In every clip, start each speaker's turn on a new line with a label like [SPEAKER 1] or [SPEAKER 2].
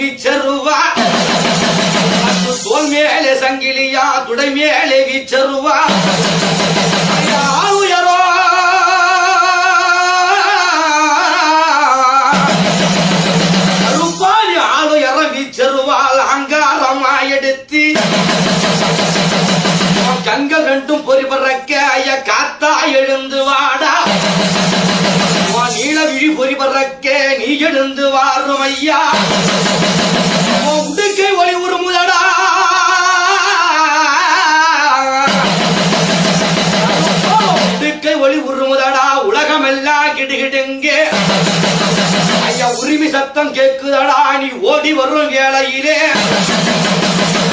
[SPEAKER 1] வீச்சருவா. தோல் மேலே சங்கிலியா துடை மேலே வீச்சருவா. ஆளுயரோ கருப்பாளி ஆளுயர வீச்சருவால் அங்காரமா எடுத்து. உன் கண்கள் ரெண்டும் பொறி பறக்க ஐயா காத்தா எழுந்து வாடா. உன் நீல விழி பொறி பறக்க நீ எழுந்து வாரும் ஐயா. உடுக்கை ஒளி உருமுதடா. உடுக்கை ஒளி உருமுதடா. உலகமெல்லாம் கிடுகிடுங்கே. ஐயா உரிமை சத்தம் கேக்குதடா. நீ ஓடி வரும் வேளையிலே.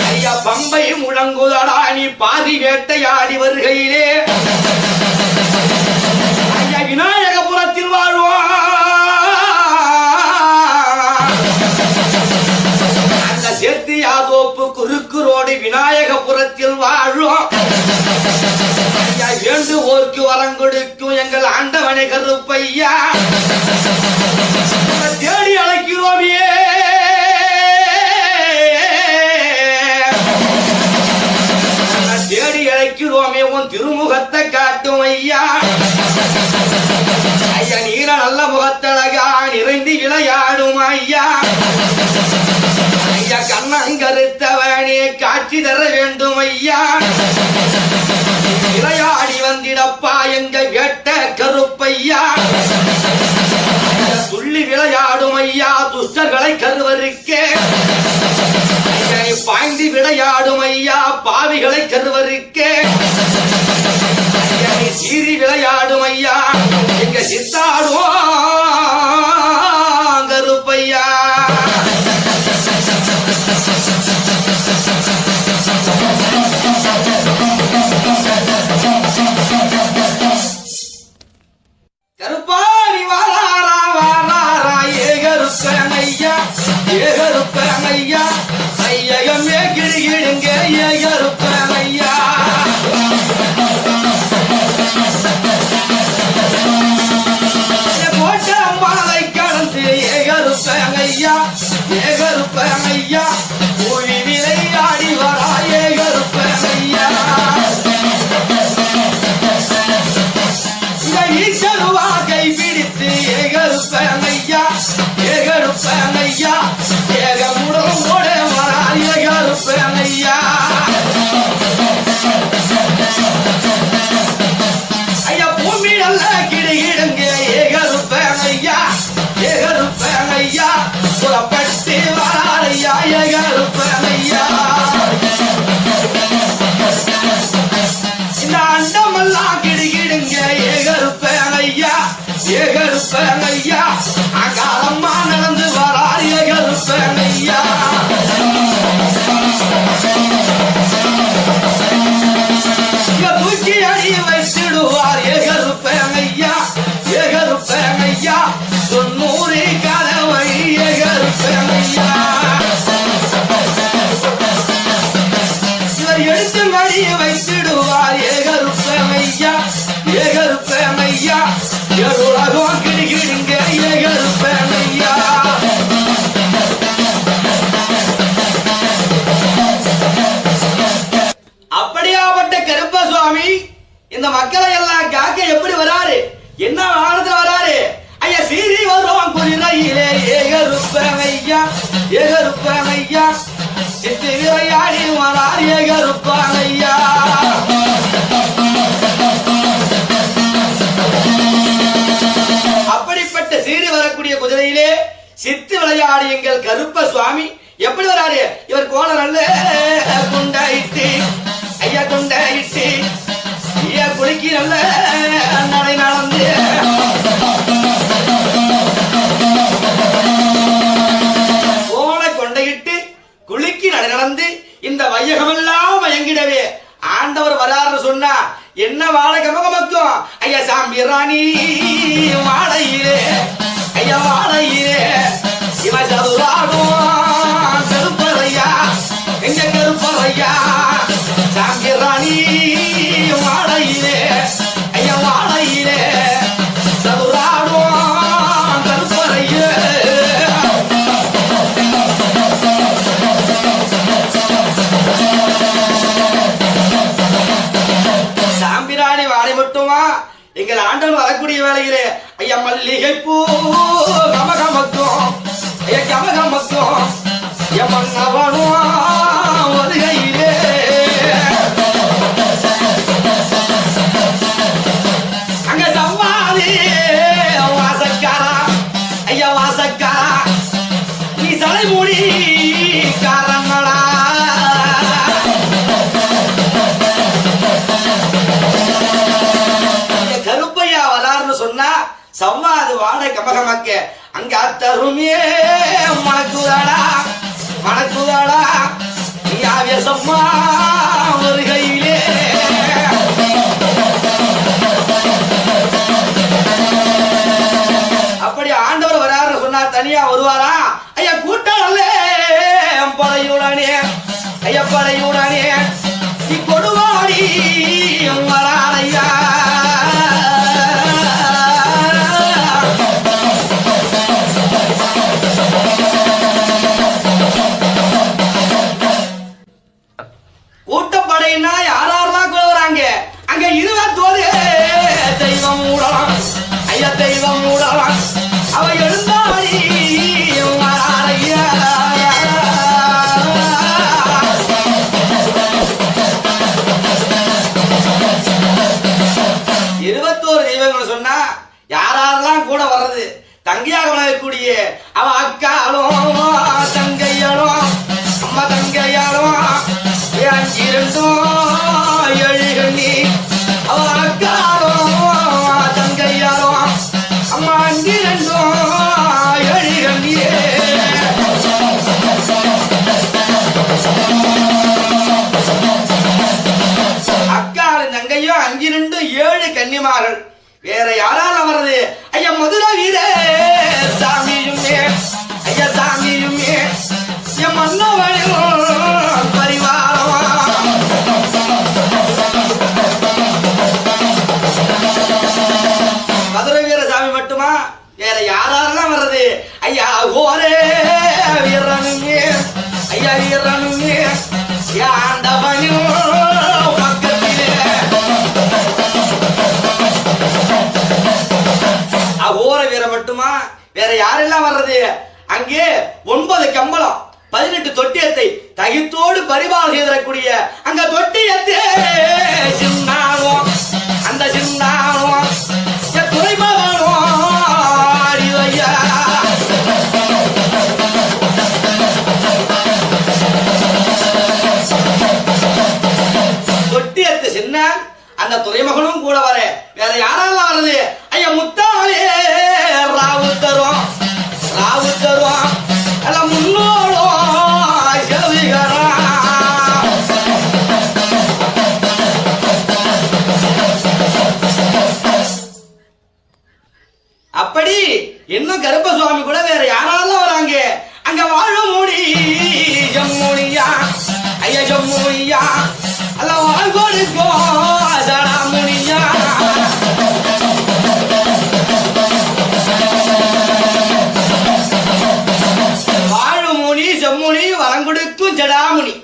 [SPEAKER 1] ஐயா பம்பையும் முழங்குதடா. நீ பாதி வேட்டையாடி வருகையிலே. வரம் கொடுக்கும் எங்கள் ஆண்டவனை கருப்பையா தேடி அழைக்கிறோமே. தேடி அழைக்கிறோமே உன் திருமுகத்தை காட்டும் ஐயா. ஐயா நீர நல்ல முகத்தழகா நிறைந்து விளையாடும் ஐயா. ஐயா கண்ணங்கருத்தவனே காட்சி தர வேண்டும் ஐயா. விளையாடி வந்திடப்பா எங்க வேட்ட கருப்பையா? துள்ளி விளையாடும் ஐயா துஷ்டர்களை கருவருக்கே பாய்ந்து விளையாடும் ஐயா பாவிகளை கருவருக்கே சீறி விளையாடும் ஐயா எங்க சித்தாடுவோம் ஏகருப்பமையா ஏகருப்பமையா சித்து வரார் ஏகருப்பமையா அப்படிப்பட்ட சீறி வரக்கூடிய குதிரையிலே சித்து விளையாடி எங்கள் கருப்ப சுவாமி. எப்படி வராரு? இவர் கோல நல்ல குண்டாயிட்டு ஐயா குண்டாயிட்டு ஐயா குளிக்கி நல்ல வரக்கூடிய வேளையிலே ஐயா மல்லிகை பூ கமகமக்கும் ஐயா கமகமக்கும் எமன் அவனும் உனக்கு அங்க தருமே மணக்குதாடா மணக்குதாடா நீ ஆவேசம்மா வருகையிலே. அப்படி ஆண்டவர் வராருன்னு சொன்னா தனியா வருவாரா? ஐயா கூட்டம் அல்ல படையுடனே ஐயா படையுடனே. கூட வர்றது. தங்கையாக வளரக்கூடிய அவ அக்காலும் தங்கையாலும் அம்மா தங்கையாலும் அஞ்சிருந்தோம் எழுகண்ணி அவ அக்காலும் தங்கையாலும் அம்மா அஞ்சிருந்தோம் எழுகண்ணியே அக்காலும் தங்கையும் ஏழு கன்னிமார்கள். வேற யாரா வேற வர்றது. ஐயா ஓரே வீரனுமே ஐயா வீரனுமே ஆண்டவனும் பக்கத்திலே. அகோர வீரம் மட்டுமா? வேற யாரெல்லாம் வர்றது? அங்கே ஒன்பது கம்பளம் பதினெட்டு தொட்டியத்தை தகித்தோடு பரிபாலம் செய்திடக்கூடிய அங்க தொட்டியத்தே சின்னாவும் அந்த சின்னா வளம் கொடுக்கும் ஜடாமுனி.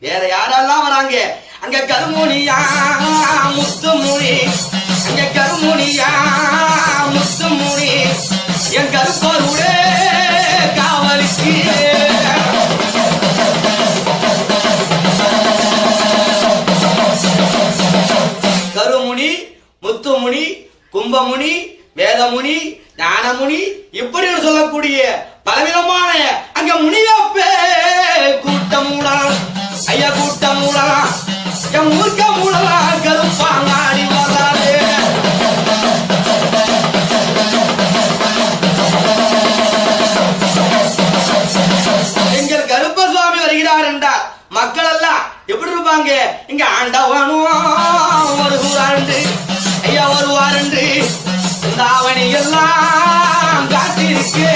[SPEAKER 1] வேற யாரெல்லாம் வராங்க? அங்க கருமுனியா முத்துமுனி. அங்க கருமுனியா முத்துமுனி. என் கருப்பருடே காவலுக்கு. கருமுனி முத்துமுனி கும்பமுனி வேதமுனி ஞானமுனி இப்படி சொல்லக்கூடிய பலவிதமான ஐயா வருவாருண்டு இந்த எல்லாம் காத்திருக்கே.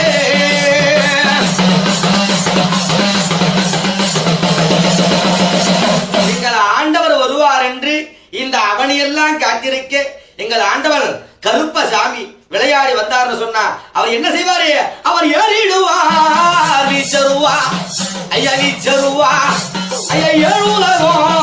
[SPEAKER 1] எங்கள் ஆண்டவர் வருவார் என்று இந்த அவனியெல்லாம் காத்திருக்க. எங்கள் ஆண்டவர் கருப்ப சாமி விளையாடி வந்தார்னு சொன்னா அவர் என்ன செய்வாரு? அவர் ஏறிடுவார் வீச்சருவா ஐயா வீச்சருவா ஐயா ஏழுலகம்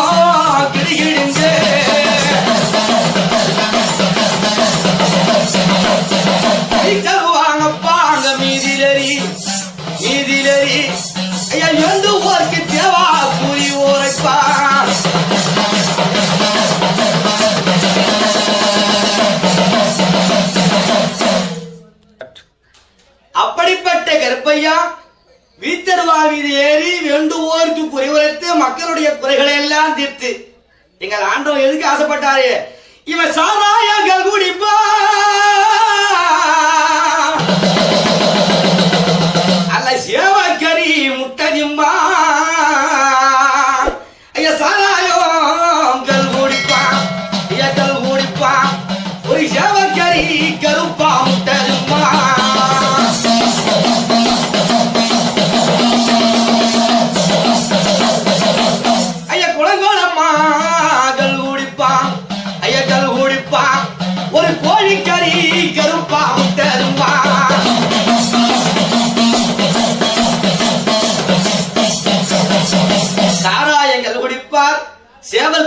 [SPEAKER 1] வேண்டுவோருக்கு குறைவுரைத்து மக்களுடைய குறைகளை எல்லாம் தீர்த்து. எங்கள் ஆண்டவன் எதுக்கு ஆசைப்பட்டாரு? இவன் சாராயங்கள் குடிப்பா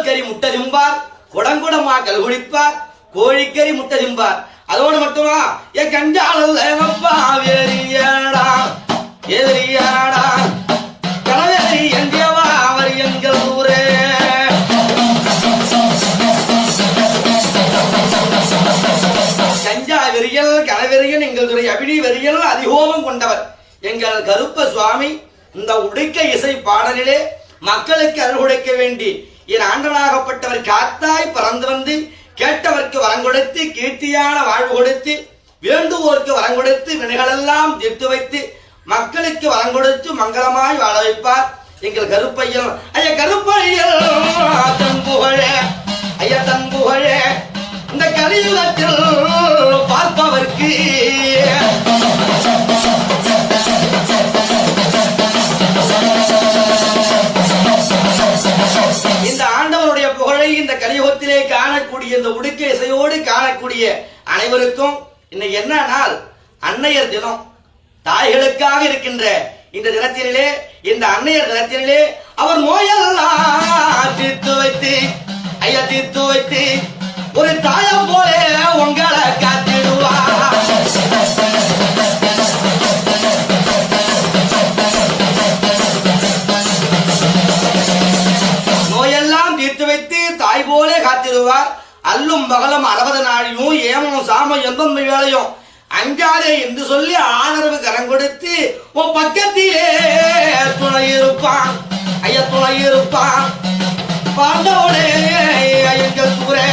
[SPEAKER 1] சேவல் கறி முட்டதிம்பார் குடங்குடமா கல் குடிப்பார் கோழிக்கறி முட்டதிம்பார் அதோடு மட்டுமா? என் கஞ்சாலப்பா வேறியடா எதிரியடா கலவேரி எங்கேவா அவர் எங்கள் ஊரே. கஞ்சா வெறியல் கலவெறியல் எங்கள் அபினி வெறியல் அதிகோபம் கொண்டவர். எங்கள் கருப்ப சுவாமி இந்த உடுக்க இசை பாடலிலே மக்களுக்கு அருள் கொடுக்க வேண்டி என் ஆண்டவனாகப்பட்டவர் காத்தாய் பறந்து வந்து கேட்டவர்க்கு வரம் கொடுத்து கீர்த்தியான வாழ்வு கொடுத்து வேண்டுவோருக்கு வரம் கொடுத்து வினைகளெல்லாம் தீர்த்து வைத்து மக்களுக்கு வரம் கொடுத்து மங்களமாய் வாழ வைப்பார். எங்கள் கருப்பையல் ஐயா கருப்பையல் தன் புகழே ஐயா தன் புகழே இந்த கலியுகத்தில் பார்ப்பவர்க்கு இந்த உடுக்க இசையோடு காணக்கூடிய அனைவருக்கும் இன்னைக்கு என்ன நாள்? அன்னையர் தினம். தாய்களுக்காக இருக்கின்ற இந்த தினத்திலே இந்த அன்னையர் தினத்திலே அவர் நோயெல்லாம் தீர்த்து வைத்து ஐயா தீர்த்து வைத்து ஒரு தாயம் போல உங்களை காத்திடுவார். நோயெல்லாம் தீர்த்து வைத்து தாய் போலே காத்திடுவார். அல்லும் பகலும் அறுபது நாளையும் ஏமம் சாமம் எந்தெந்த வேலையும் அஞ்சாதே என்று சொல்லி ஆதரவு கரம் கொடுத்து உன் பக்கத்திலே துணை இருப்பான் ஐயா துணை இருப்பான். பாண்டோடே எங்கள் தூரே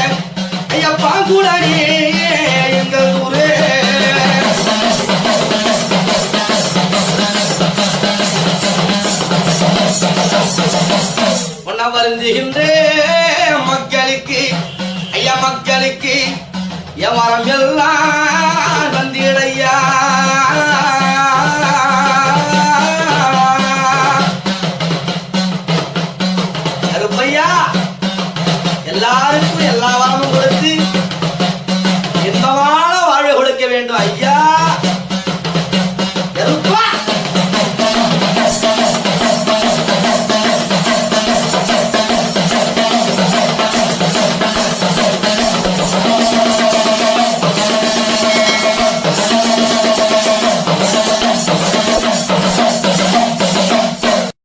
[SPEAKER 1] ஐயா பாங்குடனே எங்கள் தூரே உன்ன வருந்துகின்ற largo y.